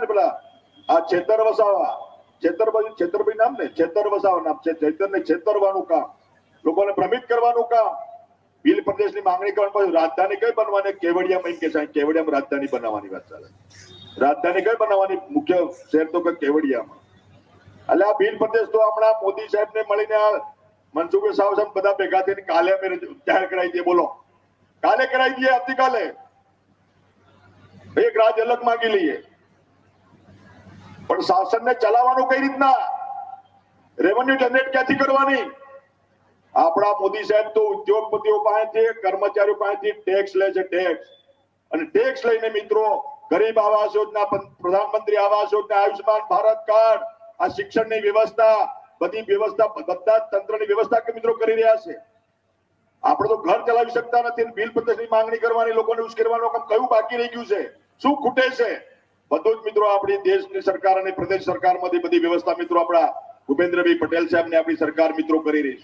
ને પેલા? આ છેતર વસાવા. છેતરભાઈ છેતરભાઈ નામ ને? છેતર વસાવા નામ છે. ને છેતરવાનું કામ. લોકોને ભ્રમિત કરવાનું કામ. ભીલ પ્રદેશની માંગણી કરવા પછી રાજધાની કઈ બનવાની? કેવડિયામાં એમ કે કેવડિયામાં રાજધાની બનાવવાની વાત ચાલે રાજધાની કઈ બનાવવાની? મુખ્ય શહેર તો કે કેવડિયામાં. એટલે આ ભીલ પ્રદેશ તો હમણાં મોદી સાહેબ ને મળીને આ મનસુખભાઈ સાહેબ સાહેબ બધા ભેગા થઈને કાલે અમે જાહેર કરાવી દઈએ બોલો. કાલે કરાવી દઈએ આવતીકાલે? એક રાજ અલગ માંગી લઈએ. શાસનને ચલાવવાનું કઈ રીતના? રેવન્યુ જનરેટ ક્યાંથી કરવાની? આપણા મોદી સાહેબ તો ઉદ્યોગપતિઓ પાસેથી, કર્મચારીઓ પાસેથી ટેક્સ લે છે ટેક્સ અને ટેક્સ લઈને મિત્રો, ગરીબ આવાસ યોજના પ્રધાનમંત્રી આવાસ યોજના, આયુષ્યમાન ભારત કાર્ડ, આ શિક્ષણની વ્યવસ્થા, બધી વ્યવસ્થા બધા તંત્રની વ્યવસ્થા કે મિત્રો કરી રહ્યા છે? આપણે તો ઘર ચલાવી શકતા નથી બિલ પ્રદેશની માંગણી કરવાની, લોકોને ઉશ્કેરવાનું કામ કયું બાકી રહી ગયું છે? શું ખૂટે છે? બધું જ મિત્રો આપણી દેશની સરકાર અને પ્રદેશ સરકારમાંથી બધી વ્યવસ્થા મિત્રો આપણા ભૂપેન્દ્રભાઈ પટેલ સાહેબ ને આપણી સરકાર મિત્રો કરી રહી છે.